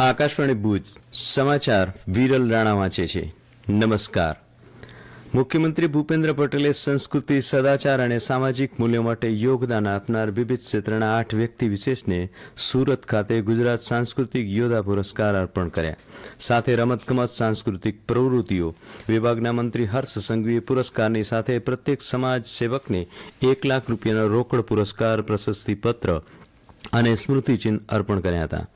આકાશવાણી ભુજ, સમાચાર વિરલ રાણા વાંચે છે. નમસ્કાર. મુખ્યમંત્રી ભૂપેન્દ્ર પટેલે સંસ્કૃતિ, સદાચાર અને સામાજિક મૂલ્યો માટે યોગદાન આપનાર વિવિધ ક્ષેત્રના આઠ વ્યક્તિ વિશેષને સુરત ખાતે ગુજરાત સાંસ્કૃતિક યોદ્ધા પુરસ્કાર અર્પણ કર્યા. સાથે રમતગમત, સાંસ્કૃતિક પ્રવૃત્તિઓ, વિભાગના મંત્રી હર્ષ સંઘવીએ પુરસ્કારની સાથે પ્રત્યેક સમાજ સેવકને એક લાખ રૂપિયાનો રોકડ પુરસ્કાર, પ્રશસ્તિપત્ર અને સ્મૃતિચિહ્ન અર્પણ કર્યા હતા.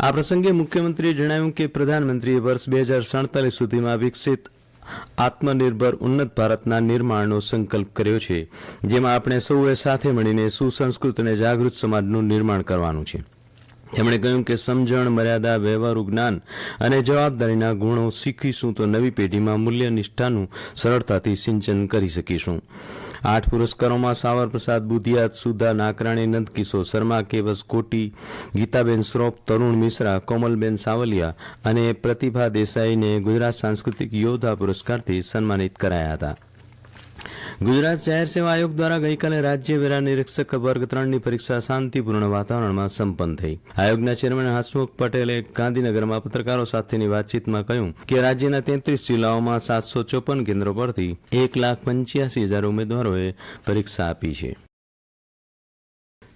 આ પ્રસંગે મુખ્યમંત્રીએ જણાવ્યું કે પ્રધાનમંત્રીએ વર્ષ બે હજાર સડતાલીસ સુધીમાં વિકસિત આત્મનિર્ભર ઉન્નત ભારતના નિર્માણનો સંકલ્પ કર્યો છે, જેમાં આપણે સૌએ સાથે મળીને સુસંસ્કૃત અને જાગૃત સમાજનું નિર્માણ કરવાનું છે. તેમણે કહ્યું કે સમજણ, મર્યાદા, વ્યવહારુ જ્ઞાન અને જવાબદારીના ગુણો શીખીશું તો નવી પેઢીમાં મૂલ્ય નિષ્ઠાનું સરળતાથી સિંચન કરી શકીશું. આઠ પુરસ્કારોમાં સાવર પ્રસાદ બુધિયાત સુધા, નાકરાણી, નંદકિશોર શર્મા, કેવસ કોટી, ગીતાબેન શ્રોફ, તરુણ મિશ્રા, કોમલબેન સાવલિયા અને પ્રતિભા દેસાઈને ગુજરાત સાંસ્કૃતિક યોદ્ધા પુરસ્કારથી સન્માનિત કરાયા હતા. ગુજરાત જાહેર સેવા આયોગ દ્વારા ગઈકાલે રાજ્ય વેરા નિરીક્ષક વર્ગ ત્રણની પરીક્ષા શાંતિપૂર્ણ વાતાવરણમાં સંપન્ન થઈ. આયોગના ચેરમેન હસમુખ પટેલે ગાંધીનગરમાં પત્રકારો સાથેની વાતચીતમાં કહ્યું કે રાજ્યના તેત્રીસ જિલ્લાઓમાં સાતસો ચોપન કેન્દ્રો પરથી એક લાખ પંચ્યાસી હજાર ઉમેદવારોએ પરીક્ષા આપી છે.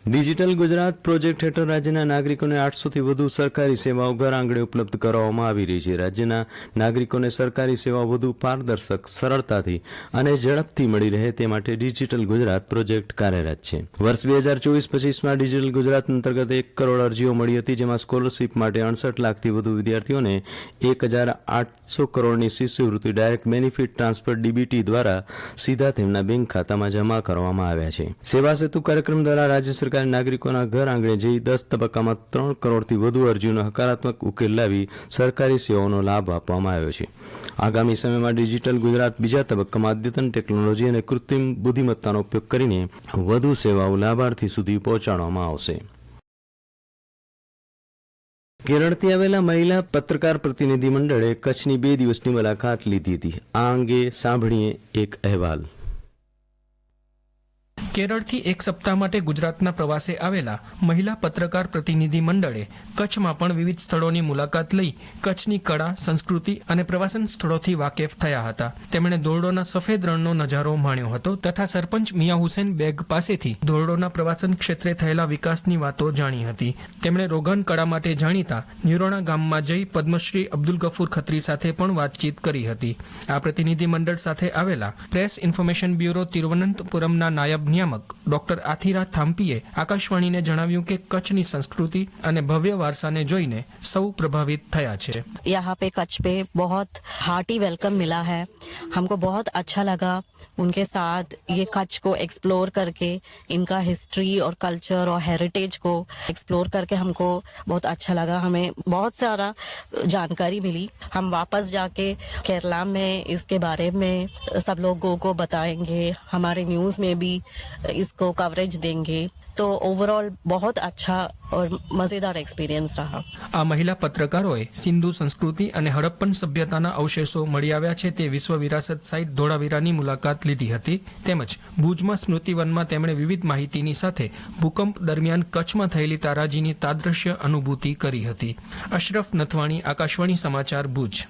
ડિજિટલ ગુજરાત પ્રોજેક્ટ હેઠળ રાજ્યના નાગરિકોને આઠસોથી વધુ સરકારી સેવાઓ ઘર આંગણે ઉપલબ્ધ કરાવવામાં આવી રહી છે. રાજ્યના નાગરિકોને સરકારી સેવાઓ વધુ પારદર્શક, સરળતાથી અને ઝડપથી મળી રહે તે માટે ડિજિટલ ગુજરાત પ્રોજેક્ટ કાર્યરત છે. વર્ષ બે હજાર ચોવીસ પચીસમાં ડિજિટલ ગુજરાત અંતર્ગત એક કરોડ અરજીઓ મળી હતી, જેમાં સ્કોલરશીપ માટે અડસઠ લાખથી વધુ વિદ્યાર્થીઓને એક હજાર આઠસો કરોડની શિષ્યવૃત્તિ ડાયરેક્ટ બેનિફિટ ટ્રાન્સફર ડીબીટી દ્વારા સીધા તેમના બેંક ખાતામાં જમા કરવામાં આવ્યા છે. સેવા સેતુ કાર્યક્રમ દ્વારા રાજ્ય સરકાર નાગરિકોના ઘર આંગણે જઈ દસ તબક્કામાં ત્રણ કરોડથી વધુ અરજીઓનો હકારાત્મક ઉકેલ લાવી સરકારી સેવાઓનો લાભ આપવામાં આવ્યો છે. આગામી સમયમાં ડિજિટલ ગુજરાત બીજા તબક્કામાં અદ્યતન ટેકનોલોજી અને કૃત્રિમ બુદ્ધિમત્તાનો ઉપયોગ કરીને વધુ સેવાઓ લાભાર્થી સુધી પહોંચાડવામાં આવશે. કેરળથી આવેલા મહિલા પત્રકાર પ્રતિનિધિ મંડળે કચ્છની બે દિવસની મુલાકાત લીધી હતી. આ અંગે સાંભળીએ એક અહેવાલ. કેરળથી એક સપ્તાહ માટે ગુજરાતના પ્રવાસે આવેલા મહિલા પત્રકાર પ્રતિનિધિ મંડળે કચ્છમાં પણ વિવિધ સ્થળોની મુલાકાત લઈ કચ્છની કળા, સંસ્કૃતિ અને પ્રવાસન સ્થળોથી વાકેફ થયા હતા. તેમણે ધોરડોના સફેદ રણનો નજારો માણ્યો હતો તથા સરપંચ મિયા હુસેન બેગ પાસેથી ધોરડોના પ્રવાસન ક્ષેત્રે થયેલા વિકાસની વાતો જાણી હતી. તેમણે રોગન કળા માટે જાણીતા નિરોણા ગામમાં જઈ પદ્મશ્રી અબ્દુલ ગફૂર ખત્રી સાથે પણ વાતચીત કરી હતી. આ પ્રતિનિધિ મંડળ સાથે આવેલા પ્રેસ ઇન્ફોર્મેશન બ્યુરો તિરુવનંતપુરમના નાયબ નિયામક ડોક્ટર આથિરા થામ્પીએ આકાશવાણીને જણાવ્યું કે કચ્છની સંસ્કૃતિ અને ભવ્ય વારસાને જોઈને સૌ પ્રભાવિત થયા છે यहाँ पे कच्छ पे बहुत हार्टी वेलकम मिला है हमको बहुत अच्छा लगा उनके साथ ये कच्छ को एक्सप्लोर करके इनका हिस्ट्री और कल्चर और हेरिटेज को एक्सप्लोर करके हमको बहुत अच्छा लगा हमें बहुत सारा जानकारी मिली हम वापस जाके केरला में इसके बारे में सब लोगों को बताएंगे हमारे न्यूज़ में भी इसको कवरेज देंगे तो ओवरऑल बहुत अच्छा और मज़ेदार एक्सपीरियंस रहा આ મહિલા પત્રકારોએ સિંધુ સંસ્કૃતિ અને હડપ્પન સભ્યતાના અવશેષો મળી આવ્યા છે તે વિશ્વ વિરાસત સાઇટ ધોળાવીરાની મુલાકાત લીધી હતી તેમજ ભુજમાં સ્મૃતિવનમાં તેમણે વિવિધ માહિતીની સાથે ભૂકંપ દરમિયાન કચ્છમાં થયેલી તારાજીની તાદ્રશ્ય અનુભૂતિ કરી હતી અશરફ નથવાણી આકાશવાણી સમાચાર ભુજ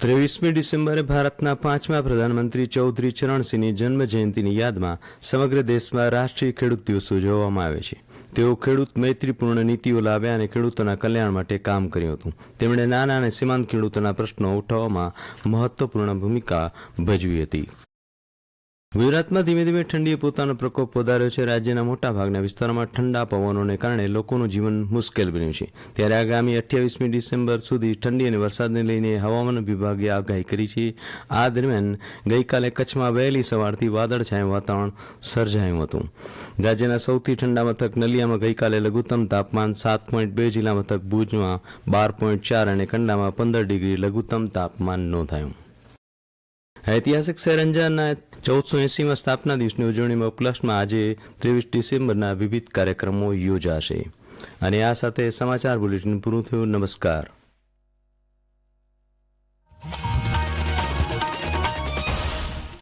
ત્રેવીસમી ડિસેમ્બરે ભારતના પાંચમા પ્રધાનમંત્રી ચૌધરી ચરણસિંહની જન્મ જયંતિની યાદમાં સમગ્ર દેશમાં રાષ્ટ્રીય ખેડૂત દિવસ ઉજવવામાં આવે છે. તેઓ ખેડૂત મૈત્રીપૂર્ણ નીતિઓ લાવ્યા અને ખેડૂતોના કલ્યાણ માટે કામ કર્યું હતું. તેમણે નાના અને સીમાંત ખેડૂતોના પ્રશ્નો ઉઠાવવામાં મહત્વપૂર્ણ ભૂમિકા ભજવી હતી. ગુજરાતમાં ધીમે ધીમે ઠંડીએ પોતાનો પ્રકોપ વધાર્યો છે. રાજ્યના મોટા ભાગના વિસ્તારોમાં ઠંડા પવનોને કારણે લોકોનું જીવન મુશ્કેલ બન્યું છે. ત્યારે આગામી અઠ્યાવીસમી ડિસેમ્બર સુધી ઠંડી અને વરસાદને લઈને હવામાન વિભાગે આગાહી કરી છે. આ દરમિયાન ગઈકાલે કચ્છમાં વહેલી સવારથી વાદળછાયું વાતાવરણ સર્જાયું હતું. રાજ્યના સૌથી ઠંડા મથક નલિયામાં ગઈકાલે લઘુત્તમ તાપમાન સાત પોઈન્ટ બે, જિલ્લા મથક ભુજમાં બાર પોઈન્ટ ચાર અને કંડલામાં પંદર ડિગ્રી લઘુત્તમ તાપમાન નોંધાયું. ઐતિહાસિક શહેર ચૌદસો એંસીમાં સ્થાપના દિવસની ઉજવણીમાં ઉપલક્ષમાં આજે ત્રેવીસ ડિસેમ્બરના વિવિધ કાર્યક્રમો યોજાશે. અને આ સાથે સમાચાર બુલેટિન પૂરું થયું. નમસ્કાર.